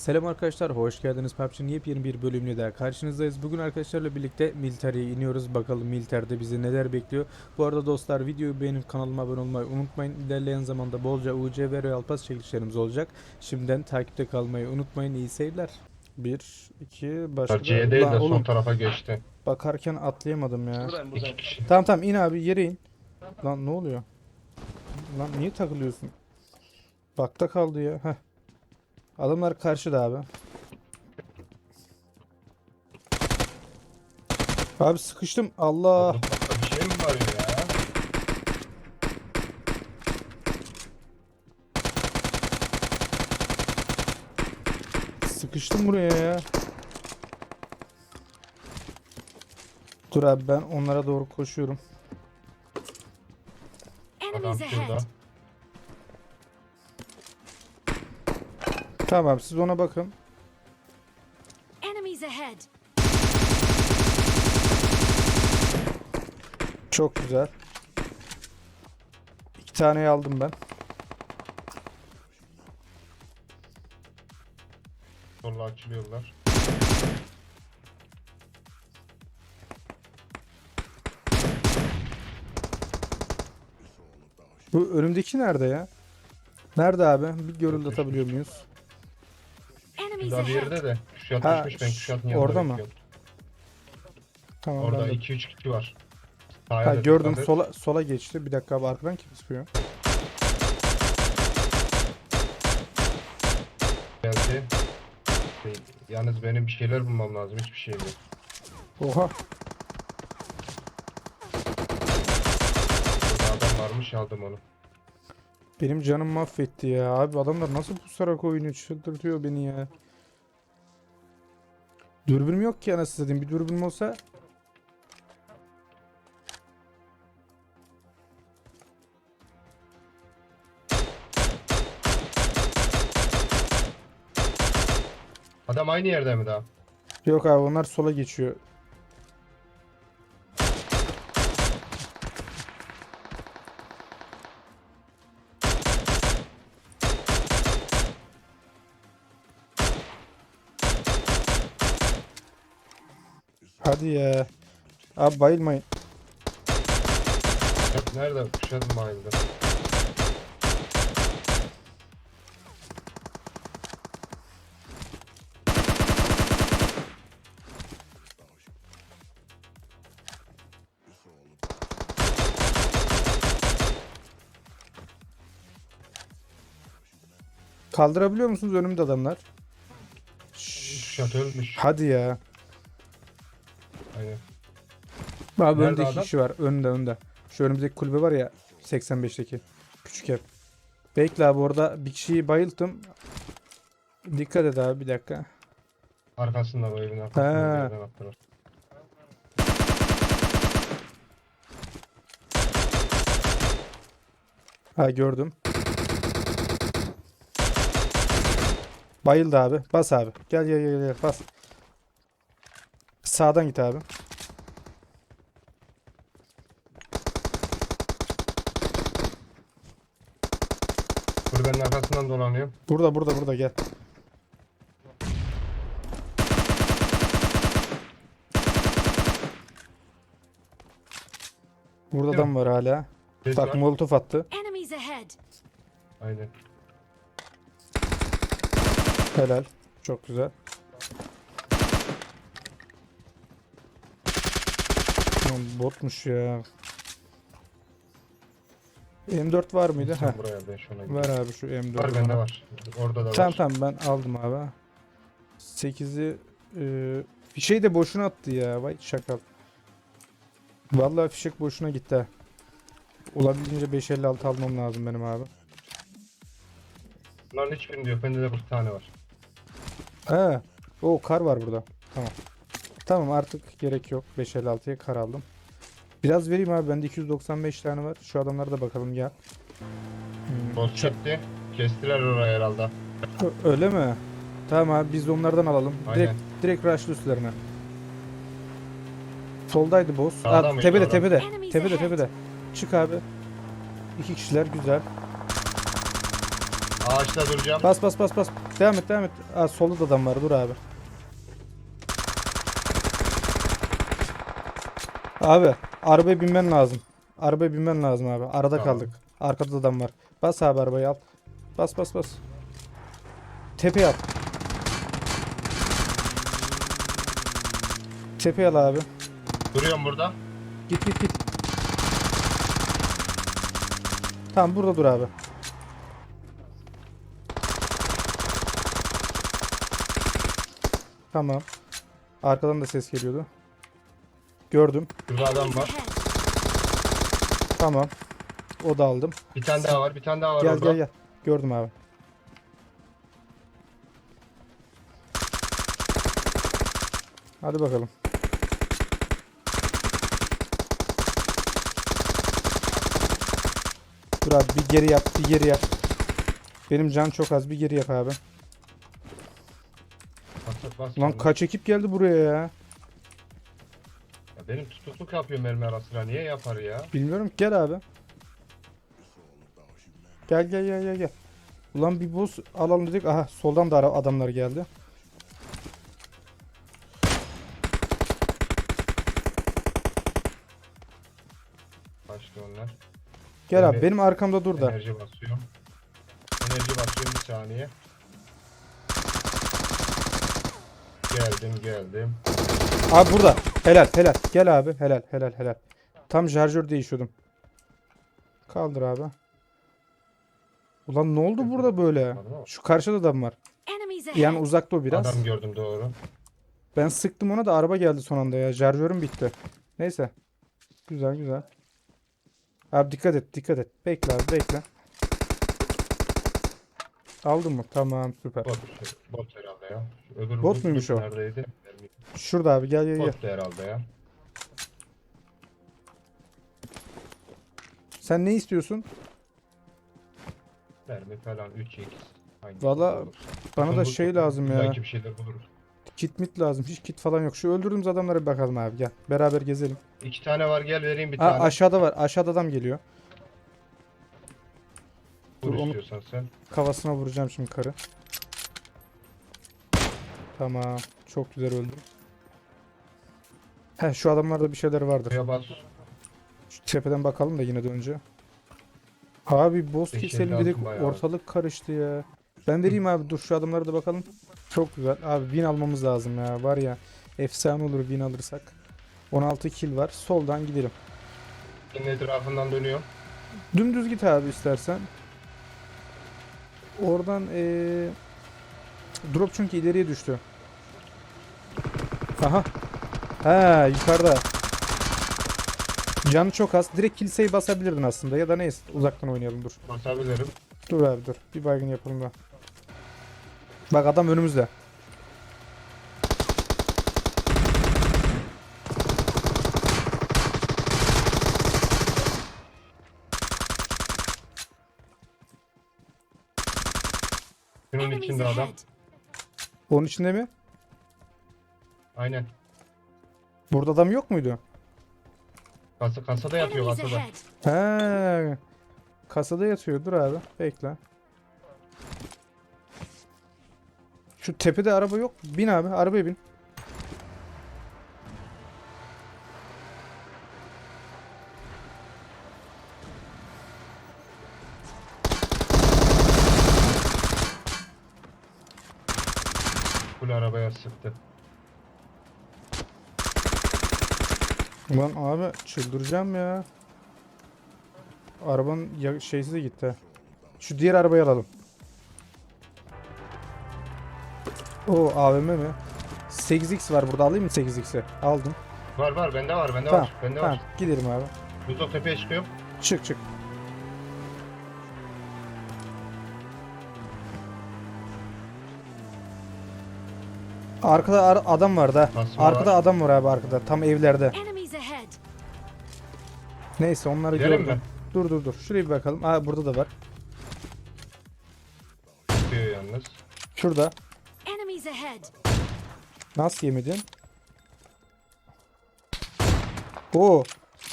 Selam arkadaşlar, hoş geldiniz PUBG'nin yepyeni bir bölümüyle daha karşınızdayız. Bugün arkadaşlarla birlikte Military'e iniyoruz. Bakalım Military'de bizi neler bekliyor. Bu arada dostlar videoyu beğenip kanalıma abone olmayı unutmayın. İlerleyen zamanda bolca UC ve Royal Pass çekilişlerimiz olacak. Şimdiden takipte kalmayı unutmayın. İyi seyirler. 1, 2, başka. C değil Lan de oğlum, sol tarafa geçti. bakarken atlayamadım ya. Buradayım. kişi. Tamam tamam in abi yere in. Lan ne oluyor? Lan niye takılıyorsun? Bakta kaldı ya. Heh. Adamlar karşıda abi. Abi sıkıştım. Allah. Bir şey mi var ya? Sıkıştım buraya ya. Dur abi ben onlara doğru koşuyorum. Adam Enemies şurada. Tamam siz ona bakın. Çok güzel. İki taneyi aldım ben. Solla açılıyorlar. Bu önümdeki nerede ya? Nerede abi? Bir görüldü atabiliyor muyuz? Bir yerde de. Kuşat Ha, düşmüş ben kuşatın yanında orada mı? Tamam Orada ben de- 2-3 kişi var. Ha da gördüm dikkat et. sola sola geçti. Bir dakika abi arkadan kim sıkıyor? Geldi. Şey, Yalnız benim bir şeyler bulmam lazım. Hiçbir şey yok. Oha. Burada adam varmış aldım onu. Benim canım mahvetti ya. Abi adamlar nasıl pusarak oyunu çıldırtıyor beni ya. Dürbünüm yok ki anasını satayım. Bir dürbünüm olsa Adam aynı yerde mi daha? yok abi onlar sola geçiyor. Hadi ya. Abi bayılmayın. Kuşat nerede? Kuşat bayıldı. Kaldırabiliyor musunuz önümde adamlar? Kuşat ölmüş. Hadi ya. Abi Nerede önde iki adam? kişi var. Önde önde. Şu önümüzdeki kulübe var ya 85'teki. Küçük ev. Bekle abi orada bir kişiyi bayılttım. Dikkat et abi bir dakika. Arkasında bu evin arkasında. Ha. bir yerden attılar. Ha gördüm. Bayıldı abi. Bas abi. Gel gel gel gel bas. Sağdan git abi. Kulübenin arkasından dolanıyor. Burada burada burada gel. Burada adam var hala. Ses Bak var. molotof attı. Enemies ahead. Aynen. Helal. Çok güzel. Lan botmuş ya. M4 var mıydı? Sen Heh. buraya ben şuna Ver abi şu M4. Var bende var. Orada da Tamam var. tamam ben aldım abi. 8'i e, fişeği de boşuna attı ya. Vay şakal. Vallahi fişek boşuna gitti. ha. Olabildiğince 556 almam lazım benim abi. Bunların hiçbirinde yok. Bende de bir tane var. He. O kar var burada. Tamam. Tamam artık gerek yok. 556'ya kar aldım. Biraz vereyim abi. Bende 295 tane var. Şu adamlara da bakalım gel. Hmm, Boss çekti. Kestiler orayı herhalde. Ö- Öyle mi? Tamam abi biz de onlardan alalım. Direkt Aynen. direkt rush'lı üstlerine. Soldaydı boss. Sağda Aa, mıydı tepede orada? tepede. Tepede ahead. tepede. Çık abi. İki kişiler güzel. Ağaçta duracağım. Bas bas bas bas. Devam et devam et. Aa, solda da adam var dur abi. Abi arabaya binmen lazım. Arabaya binmen lazım abi. Arada Tamam. kaldık. Arkada da adam var. Bas abi arabayı al. Bas bas bas. Tepeye al. Tepeye al abi. Duruyorum burada. Git git git. Tamam burada dur abi. Tamam. Arkadan da ses geliyordu. Gördüm. Şurada adam var. Tamam. O da aldım. Bir tane daha var. Bir tane daha var Gel orada. gel gel. Gördüm abi. Hadi bakalım. Dur abi bir geri yap, bir geri yap. Benim can çok az, bir geri yap abi. Bas, bas, bas. Lan kaç ekip geldi buraya ya? Benim tutukluk yapıyor mermi arasına. Niye yapar ya? Bilmiyorum ki, gel abi. Gel gel gel gel gel. Ulan bir boss alalım dedik. Aha soldan da ara- adamlar geldi. Başka onlar. Gel abi Evet. benim arkamda dur da. Enerji basıyorum. Enerji basıyorum bir saniye. Geldim geldim. Abi burada. Helal helal. Gel abi. Helal helal helal. Tam şarjör değişiyordum. Kaldır abi. Ulan ne oldu burada böyle? Şu karşıda adam var. Yani uzakta o biraz. Adam gördüm doğru. Ben sıktım ona da araba geldi son anda ya. Şarjörüm bitti. Neyse. Güzel güzel. Abi dikkat et dikkat et. Bekle abi bekle. Aldın mı? Tamam süper. Bot, bot herhalde ya. Öbür Bot muymuş o? Neredeydi? Şurada abi gel gel gel. Bot da herhalde ya. Sen ne istiyorsun? Mermi falan 3x. Hangisi Valla? Bana da şey lazım ya. illaki bir şeyler buluruz. Kit mit lazım. Hiç kit falan yok. Şu öldürdüğümüz adamlara bir bakalım abi gel. Beraber gezelim. İki tane var gel vereyim bir Ha, tane. aşağıda var. Aşağıda adam geliyor. Vur dur, onu- sen. Kafasına vuracağım şimdi karı. Tamam. Çok güzel öldü. He şu adamlarda bir şeyler vardır. Buraya bas. Şu tepeden bakalım da yine de önce. Abi boss Beş keselim dedik bayağı. ortalık karıştı ya. Ben vereyim abi dur şu adamlara da bakalım. Çok güzel. Abi win almamız lazım ya. Var ya efsane olur win alırsak. 16 kill var. Soldan gidelim. Senin etrafından dönüyor. Dümdüz git abi istersen. Oradan eee drop çünkü ileriye düştü. Aha. Ha yukarıda. Canı çok az. Direkt kiliseyi basabilirdin aslında ya da neyse uzaktan oynayalım dur. Basabilirim. Dur abi dur. Bir baygın yapalım da. Bak adam önümüzde. Şunun içinde adam. Onun içinde mi? Aynen. Burada adam yok muydu? Kasa, kasada yatıyor Enemies kasada. ahead. He. Kasada yatıyor. Dur abi. Bekle. Şu tepede araba yok. Bin abi. Arabaya bin. Full arabaya sıktı. Ulan abi çıldıracağım ya. Arabanın ya şeysi de gitti. Şu diğer arabayı alalım. O AVM mi? 8x var burada alayım mı 8x'i? Aldım. Var var bende var bende Tamam. var. Bende Tamam var. gidelim abi. Yusuf tepeye çıkıyorum. Çık çık. Arkada ar- adam var da. Arkada var. adam var abi arkada. Tam evlerde. Ahead. Neyse onları Gidelim gördüm. mi? Dur dur dur. Şuraya bir bakalım. Aa burada da var. Çıkıyor yalnız. Şurada. Enemies ahead. Nasıl yemedin? Oo.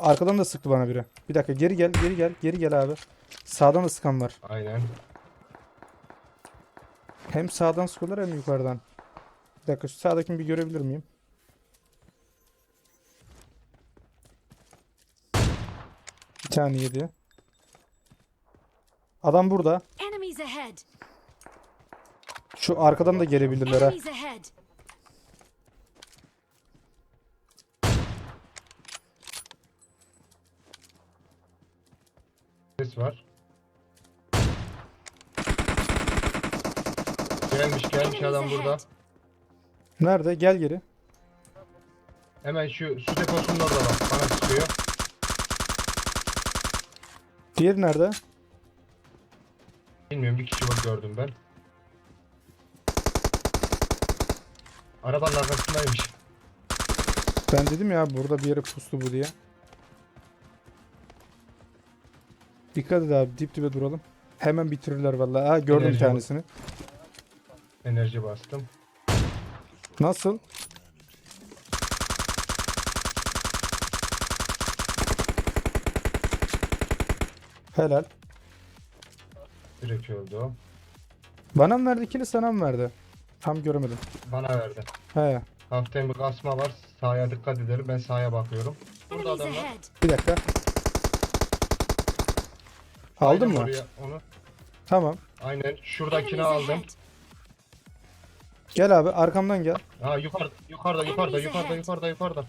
Arkadan da sıktı bana biri. Bir dakika geri gel, geri gel, geri gel abi. Sağdan da sıkan var. Aynen. Hem sağdan sıkıyorlar hem yukarıdan. Bir dakika şu sağdakini bir görebilir miyim? Tane yedi. Adam burada. Şu arkadan da gelebilirler ha. Ses var. Gelmiş gelmiş adam burada. Nerede? Gel geri. Hemen şu su deposunun orada bak. Bana sıkıyor. Diğeri nerede? Bilmiyorum bir kişi var gördüm ben. Arabanın arkasındaymış. Ben dedim ya burada bir yere puslu bu diye. Dikkat et abi dip dibe duralım. Hemen bitirirler vallahi. Ha gördüm Enerji tanesini. Enerji bastım. Nasıl? Helal. Direkt öldü o. Bana mı verdi ikili sana mı verdi? Tam göremedim. Bana verdi. He. Hafiften bir kasma var. Sağa dikkat edelim. Ben sağa bakıyorum. Burada adam var. Bir dakika. Aldın Aynen mı? oraya onu. Tamam. Aynen. Şuradakini aldım. Gel abi arkamdan gel. Ha yukarıda yukarıda yukarıda yukarıda yukarıda yukarıda.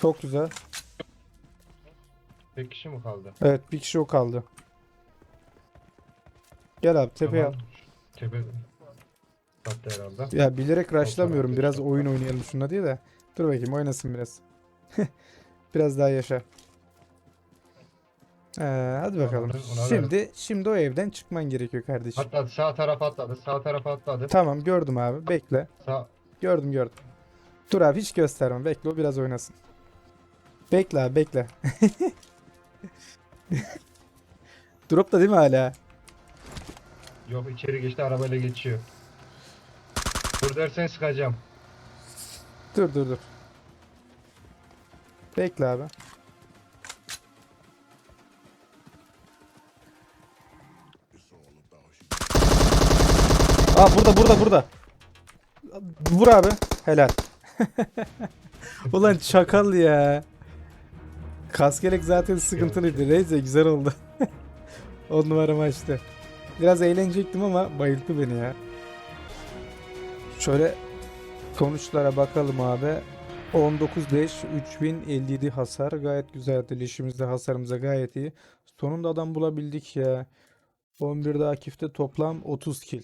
Çok güzel. Tek kişi mi kaldı? Evet bir kişi o kaldı. Gel abi tepeye al. Tamam. Tepe kattı herhalde. Ya bilerek rushlamıyorum. Biraz oyun oynayalım şuna diye de. Dur bakayım oynasın biraz. Biraz daha yaşa. Ee, hadi bakalım. Ona ver. Şimdi şimdi o evden çıkman gerekiyor kardeşim. Atladı sağ tarafa atladı. Sağ tarafa atladı. Tamam gördüm abi. Bekle. Sağ Gördüm gördüm. Dur abi hiç gösterme. Bekle o biraz oynasın. Bekle abi bekle. Drop da değil mi hala? yok içeri geçti arabayla geçiyor. Dur dersen sıkacağım. Dur dur dur. Bekle abi. Aa burada burada burada. Vur abi. Helal. Ulan çakal ya. Kaskelek zaten sıkıntılıydı. Neyse güzel oldu. On numara açtı. Biraz eğlenecektim ama bayılttı beni ya. Şöyle sonuçlara bakalım abi. 19 leş, 3057 hasar. Gayet güzeldi. Leşimizde hasarımıza gayet iyi. Sonunda adam bulabildik ya. 11'de Akif'te toplam 30 kill.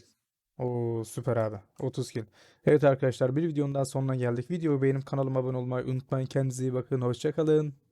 Oo süper abi. 30 kill. Evet arkadaşlar bir videonun daha sonuna geldik. Videoyu beğenip kanalıma abone olmayı unutmayın. Kendinize iyi bakın. Hoşçakalın.